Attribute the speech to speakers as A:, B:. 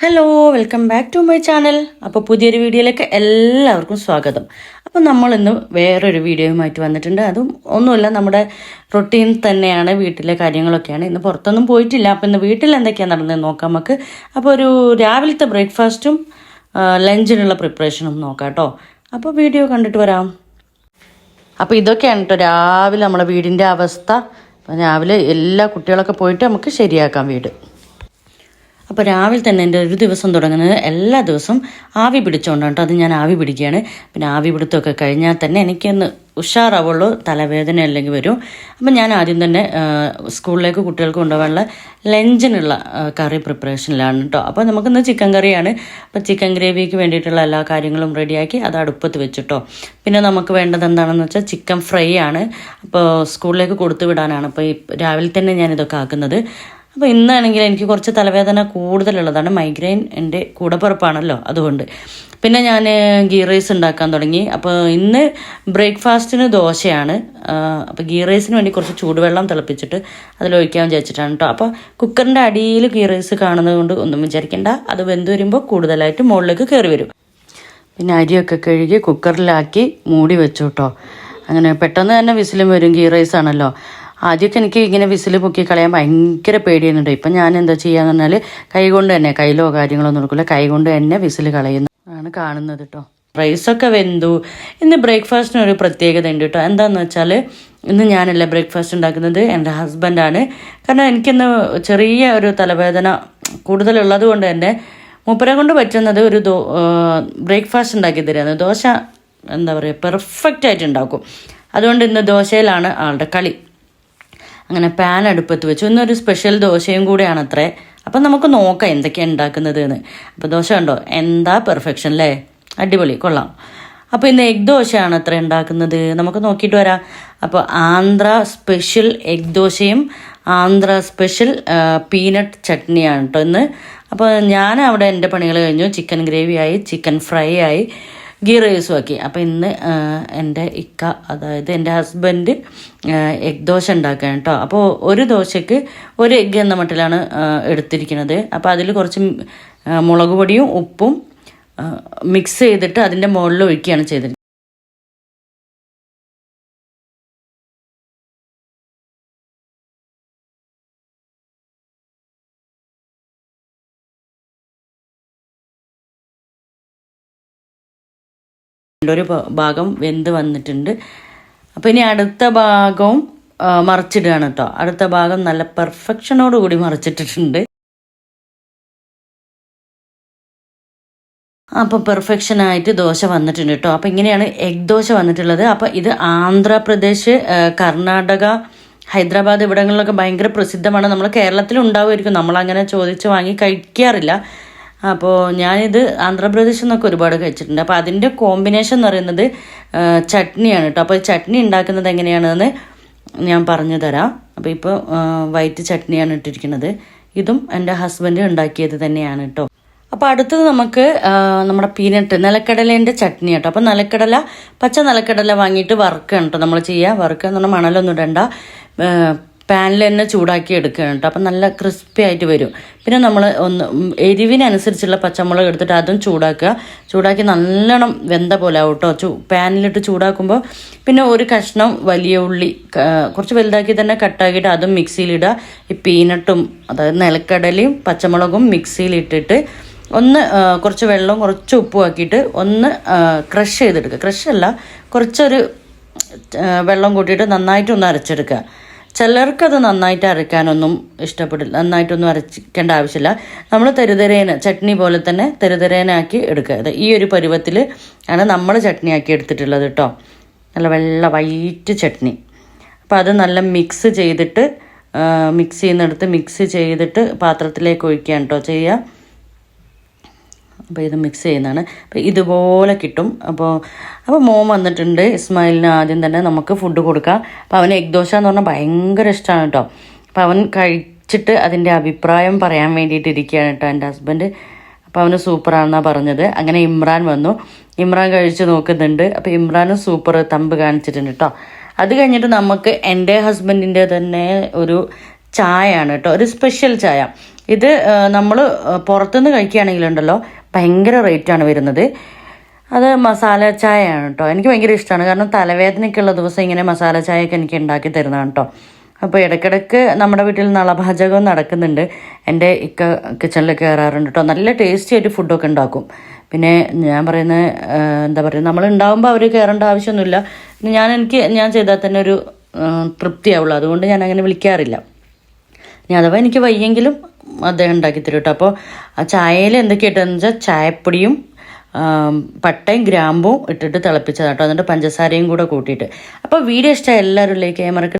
A: Hello welcome back to my channel അപ്പോൾ പുതിയൊരു വീഡിയോയിലേക്ക് എല്ലാവർക്കും സ്വാഗതം. അപ്പോൾ നമ്മൾ ഇന്ന് വേറൊരു വീഡിയോയുമായിട്ട് വന്നിട്ടുണ്ട്. അതും ഒന്നുമില്ല നമ്മുടെ റൊട്ടീൻ തന്നെയാണ് വീട്ടിലെ കാര്യങ്ങളൊക്കെയാണ്. ഇന്ന് പുറത്തൊന്നും പോയിട്ടില്ല. അപ്പോൾ ഇന്ന് വീട്ടിൽ എന്തൊക്കെയാണ് നടന്നത് നോക്കാം നമുക്ക്. അപ്പോൾ ഒരു രാവിലത്തെ ബ്രേക്ക്ഫാസ്റ്റും ലഞ്ചിനുള്ള പ്രിപ്പറേഷനും നോക്കാം കേട്ടോ. അപ്പോൾ വീഡിയോ കണ്ടിട്ട് വരാം. അപ്പോൾ ഇതൊക്കെയാണ് കേട്ടോ രാവിലെ നമ്മുടെ വീടിന്റെ അവസ്ഥ. രാവിലെ എല്ലാ കുട്ടികളൊക്കെ പോയിട്ട് നമുക്ക് ശരിയാക്കാം വീട്. അപ്പോൾ രാവിലെ തന്നെ എന്റെ ഒരു ദിവസം തുടങ്ങുന്നത് എല്ലാ ദിവസവും ആവി പിടിച്ചുകൊണ്ടാണ് കേട്ടോ. അത് ഞാൻ ആവി പിടിക്കുകയാണ്. പിന്നെ ആവി പിടുത്തമൊക്കെ കഴിഞ്ഞാൽ തന്നെ എനിക്കൊന്ന് ഉഷാറാവുള്ളൂ തലവേദന അല്ലെങ്കിൽ വരും. അപ്പം ഞാൻ ആദ്യം തന്നെ സ്കൂളിലേക്ക് കുട്ടികൾക്ക് കൊണ്ടുപോകാനുള്ള ലഞ്ചിനുള്ള കറി പ്രിപ്പറേഷനിലാണ് കേട്ടോ. അപ്പോൾ നമുക്കിന്ന് ചിക്കൻ കറിയാണ്. അപ്പോൾ ചിക്കൻ ഗ്രേവിക്ക് വേണ്ടിയിട്ടുള്ള എല്ലാ കാര്യങ്ങളും റെഡിയാക്കി അത് അടുപ്പത്ത് വെച്ചിട്ടോ. പിന്നെ നമുക്ക് വേണ്ടത് എന്താണെന്ന് വെച്ചാൽ ചിക്കൻ ഫ്രൈ ആണ്. അപ്പോൾ സ്കൂളിലേക്ക് കൊടുത്തു വിടാനാണ്. അപ്പോൾ ഈ രാവിലെ തന്നെ ഞാൻ ഇതൊക്കെ ആക്കുന്നത്. അപ്പോൾ ഇന്നാണെങ്കിൽ എനിക്ക് കുറച്ച് തലവേദന കൂടുതലുള്ളതാണ് മൈഗ്രെയിൻ എന്റെ കൂടപ്പുറപ്പാണല്ലോ അതുകൊണ്ട്. പിന്നെ ഞാൻ ഗീ റൈസ് ഉണ്ടാക്കാൻ തുടങ്ങി. അപ്പോൾ ഇന്ന് ബ്രേക്ക്ഫാസ്റ്റിന് ദോശയാണ്. അപ്പോൾ ഗീ റൈസിന് വേണ്ടി കുറച്ച് ചൂടുവെള്ളം തിളപ്പിച്ചിട്ട് അതിലൊഴിക്കാൻ വിചാരിച്ചിട്ടാണ് കേട്ടോ അപ്പോൾ കുക്കറിന്റെ അടിയിൽ ഗീ റൈസ് കാണുന്നത് കൊണ്ട് ഒന്നും വിചാരിക്കേണ്ട. അത് വെന്ത് വരുമ്പോൾ കൂടുതലായിട്ട് മുകളിലേക്ക് കയറി വരും. പിന്നെ അരിയൊക്കെ കഴുകി കുക്കറിലാക്കി മൂടി വെച്ചു കേട്ടോ അങ്ങനെ പെട്ടെന്ന് തന്നെ വിസിലും വരും ഗീ റൈസ് ആണല്ലോ. ആദ്യമൊക്കെ എനിക്ക് ഇങ്ങനെ വിസിൽ പൊക്കി കളയാൻ ഭയങ്കര പേടിയുന്നുണ്ട് ഇപ്പം ഞാൻ എന്താ ചെയ്യാന്ന് പറഞ്ഞാൽ കൈകൊണ്ട് തന്നെ കയ്യിലോ കാര്യങ്ങളോ ഒന്നും എടുക്കില്ല കൈകൊണ്ട് തന്നെ വിസിൽ കളയുന്നു ആണ് കാണുന്നത് കേട്ടോ റൈസൊക്കെ വെന്തു. ഇന്ന് ബ്രേക്ക്ഫാസ്റ്റിന് ഒരു പ്രത്യേകത ഉണ്ട് കേട്ടോ എന്താണെന്ന് വെച്ചാൽ ഇന്ന് ഞാനല്ല ബ്രേക്ക്ഫാസ്റ്റ് ഉണ്ടാക്കുന്നത് എന്റെ ഹസ്ബൻഡാണ് കാരണം എനിക്കിന്ന് ചെറിയ ഒരു തലവേദന കൂടുതലുള്ളത് കൊണ്ട് തന്നെ മൂപ്പരെ കൊണ്ട് പറ്റുന്നത് ഒരു ദോ ബ്രേക്ക്ഫാസ്റ്റ് ഉണ്ടാക്കി തരാന്ന്. ദോശ എന്താ പറയുക പെർഫെക്റ്റ് ആയിട്ട് ഉണ്ടാക്കും. അതുകൊണ്ട് ഇന്ന് ദോശയിലാണ് ആളുടെ കളി. അങ്ങനെ പാൻ അടുപ്പത്ത് വെച്ചു. ഇന്നൊരു സ്പെഷ്യൽ ദോശയും കൂടെയാണ് അത്രേ അപ്പം നമുക്ക് നോക്കാം എന്തൊക്കെയാണ് ഉണ്ടാക്കുന്നത് എന്ന് അപ്പോൾ ദോശ ഉണ്ടോ എന്താ പെർഫെക്ഷൻ അല്ലേ അടിപൊളി കൊള്ളാം. അപ്പോൾ ഇന്ന് എഗ് ദോശയാണ് അത്ര ഉണ്ടാക്കുന്നത് നമുക്ക് നോക്കിയിട്ട് വരാം. അപ്പോൾ ആന്ധ്ര സ്പെഷ്യൽ എഗ് ദോശയും ആന്ധ്ര സ്പെഷ്യൽ പീനട്ട് ചട്നിയാണ് കേട്ടോ ഇന്ന്. അപ്പോൾ ഞാൻ അവിടെ എന്റെ പണികൾ കഴിഞ്ഞു. ചിക്കൻ ഗ്രേവി ആയി ചിക്കൻ ഫ്രൈ ആയി. ഗീ ആക്കി. അപ്പോൾ ഇന്ന് എന്റെ ഇക്ക അതായത് എന്റെ ഹസ്ബൻഡ് എഗ് ദോശ ഉണ്ടാക്കാൻ കേട്ടോ അപ്പോൾ ഒരു ദോശയ്ക്ക് ഒരു എഗ്ഗ് എന്ന മട്ടിലാണ് എടുത്തിരിക്കുന്നത്. അപ്പോൾ അതിൽ കുറച്ച് മുളക് പൊടിയും ഉപ്പും മിക്സ് ചെയ്തിട്ട് അതിന്റെ മുകളിൽ ഒഴിക്കുകയാണ് ചെയ്തത് ഒരു ഭാഗം വെന്ത് വന്നിട്ടുണ്ട്. അപ്പോൾ ഇനി അടുത്ത ഭാഗവും മറിച്ചിടുകയാണ് കേട്ടോ അടുത്ത ഭാഗം നല്ല പെർഫെക്ഷനോട് കൂടി മറിച്ചിട്ടിട്ടുണ്ട്. അപ്പോൾ പെർഫെക്ഷനായിട്ട് ദോശ വന്നിട്ടുണ്ട് കേട്ടോ അപ്പോൾ ഇങ്ങനെയാണ് എഗ് ദോശ വന്നിട്ടുള്ളത്. അപ്പോൾ ഇത് ആന്ധ്രാപ്രദേശ് കർണാടക ഹൈദരാബാദ് ഇവിടങ്ങളിലൊക്കെ ഭയങ്കര പ്രസിദ്ധമാണ്. നമ്മൾ കേരളത്തിൽ ഉണ്ടാവുമായിരിക്കും നമ്മളങ്ങനെ ചോദിച്ച് വാങ്ങി കഴിക്കാറില്ല. അപ്പോൾ ഞാനിത് ആന്ധ്രാപ്രദേശിൽ നിന്നൊക്കെ ഒരുപാട് കഴിച്ചിട്ടുണ്ട്. അപ്പോൾ അതിന്റെ കോമ്പിനേഷൻ എന്ന് പറയുന്നത് ചട്നിയാണ് കേട്ടോ. അപ്പോൾ ചട്നി ഉണ്ടാക്കുന്നത് എങ്ങനെയാണെന്ന് ഞാൻ പറഞ്ഞു തരാം. അപ്പോൾ ഇപ്പോൾ വൈറ്റ് ചട്നിയാണ് ഇട്ടിരിക്കുന്നത്. ഇതും എന്റെ ഹസ്ബൻഡ് ഉണ്ടാക്കിയത് തന്നെയാണ് കേട്ടോ. അപ്പോൾ അടുത്തത് നമുക്ക് നമ്മുടെ പീനട്ട് നിലക്കടലേന്റെ ചട്നി കേട്ടോ. അപ്പോൾ നിലക്കടല പച്ച നിലക്കടല വാങ്ങിയിട്ട് വറുക്കുകയാണ് കേട്ടോ നമ്മൾ ചെയ്യുക വറുക്കുക എന്ന് പറഞ്ഞാൽ മണലൊന്നും ഇടണ്ട. പാനിൽ തന്നെ ചൂടാക്കി എടുക്കുകയാണ് കേട്ടോ അപ്പം നല്ല ക്രിസ്പി ആയിട്ട് വരും. പിന്നെ നമ്മൾ ഒന്ന് എരിവിനനുസരിച്ചുള്ള പച്ചമുളക് എടുത്തിട്ട് അതും ചൂടാക്കുക. ചൂടാക്കി നല്ലോണം വെന്ത പോലെ ആവട്ടോ ചൂ പാനിലിട്ട് ചൂടാക്കുമ്പോൾ പിന്നെ ഒരു കഷ്ണം വലിയ ഉള്ളി കുറച്ച് വലുതാക്കി തന്നെ കട്ടാക്കിയിട്ട് അതും മിക്സിയിലിടുക. ഈ പീനട്ടും അതായത് നിലക്കടലയും പച്ചമുളകും മിക്സിയിലിട്ടിട്ട് ഒന്ന് കുറച്ച് വെള്ളവും കുറച്ച് ഉപ്പും ആക്കിയിട്ട് ഒന്ന് ക്രഷ് ചെയ്തെടുക്കുക. ക്രഷ് അല്ല കുറച്ചൊരു വെള്ളം കൂട്ടിയിട്ട് നന്നായിട്ട് ഒന്ന് അരച്ചെടുക്കുക. ചിലർക്കത് നന്നായിട്ട് അരയ്ക്കാനൊന്നും ഇഷ്ടപ്പെടില്ല നന്നായിട്ടൊന്നും അരച്ചിക്കേണ്ട ആവശ്യമില്ല. നമ്മൾ തെരുതരേന ചട്നി പോലെ തന്നെ തെരുതരേനാക്കി എടുക്കുക. ഈ ഒരു പരുവത്തിൽ ആണ് നമ്മൾ ചട്നി ആക്കി എടുത്തിട്ടുള്ളത് കേട്ടോ നല്ല വെള്ള വൈറ്റ് ചട്നി. അപ്പോൾ അത് നല്ല മിക്സ് ചെയ്തിട്ട് മിക്സ് ചെയ്യുന്നിടത്ത് മിക്സ് ചെയ്തിട്ട് പാത്രത്തിലേക്ക് ഒഴിക്കുകയാണ് കേട്ടോ ചെയ്യുക. അപ്പോൾ ഇത് മിക്സ് ചെയ്യുന്നതാണ്. അപ്പോൾ ഇതുപോലെ കിട്ടും. അപ്പോൾ അപ്പോൾ മോൻ വന്നിട്ടുണ്ട് ഇസ്മായിലിന് ആദ്യം തന്നെ നമുക്ക് ഫുഡ് കൊടുക്കാം. അപ്പോൾ അവന് എഗ് ദോശ എന്ന് പറഞ്ഞാൽ ഭയങ്കര ഇഷ്ടമാണ് കേട്ടോ അപ്പോൾ അവൻ കഴിച്ചിട്ട് അതിന്റെ അഭിപ്രായം പറയാൻ വേണ്ടിയിട്ട് ഇരിക്കുകയാണ് കേട്ടോ എന്റെ ഹസ്ബൻഡ് അപ്പോൾ അവന് സൂപ്പറാണെന്നാണ് പറഞ്ഞത്. അങ്ങനെ ഇമ്രാൻ വന്നു. ഇമ്രാൻ കഴിച്ച് നോക്കുന്നുണ്ട്. അപ്പോൾ ഇമ്രാനും സൂപ്പർ തമ്പ് കാണിച്ചിട്ടുണ്ട് കേട്ടോ അത് കഴിഞ്ഞിട്ട് നമുക്ക് എന്റെ ഹസ്ബൻഡിന്റെ തന്നെ ഒരു ചായയാണ് കേട്ടോ ഒരു സ്പെഷ്യൽ ചായ. ഇത് നമ്മൾ പുറത്തുനിന്ന് കഴിക്കുകയാണെങ്കിലുണ്ടല്ലോ. ഭയങ്കര റേറ്റാണ് വരുന്നത്. അത് മസാല ചായയാണ് കേട്ടോ എനിക്ക് ഭയങ്കര ഇഷ്ടമാണ് കാരണം തലവേദനയ്ക്കുള്ള ദിവസം ഇങ്ങനെ മസാല ചായയൊക്കെ എനിക്ക് ഉണ്ടാക്കി തരുന്നതാണ് കേട്ടോ അപ്പോൾ ഇടയ്ക്കിടയ്ക്ക് നമ്മുടെ വീട്ടിൽ നളപാചകം നടക്കുന്നുണ്ട്. എന്റെ ഇക്ക കിച്ചണിൽ കയറാറുണ്ട് കേട്ടോ നല്ല ടേസ്റ്റി ആയിട്ട് ഫുഡൊക്കെ ഉണ്ടാക്കും. പിന്നെ ഞാൻ പറയുന്ന എന്താ പറയുക നമ്മൾ ഉണ്ടാകുമ്പോൾ അവർ കയറേണ്ട ആവശ്യമൊന്നുമില്ല. ഞാൻ എനിക്ക് ഞാൻ ചെയ്താൽ തന്നെ ഒരു തൃപ്തിയാവുള്ളൂ. അതുകൊണ്ട് ഞാൻ അങ്ങനെ വിളിക്കാറില്ല. ഇനി അഥവാ എനിക്ക് വയ്യെങ്കിലും അദ്ദേഹം ഉണ്ടാക്കി തരും കേട്ടോ. അപ്പോൾ ആ ചായയിൽ എന്തൊക്കെ ഇട്ടെന്ന് വെച്ചാൽ ചായപ്പൊടിയും പട്ടയും ഗ്രാമ്പും ഇട്ടിട്ട് തിളപ്പിച്ചതാണ് കേട്ടോ. എന്നിട്ട് പഞ്ചസാരയും കൂടെ കൂട്ടിയിട്ട്. അപ്പോൾ വീഡിയോ ഇഷ്ടമായി എല്ലാവരും ലൈക്ക് ചെയ്യാൻ മറക്കരുത്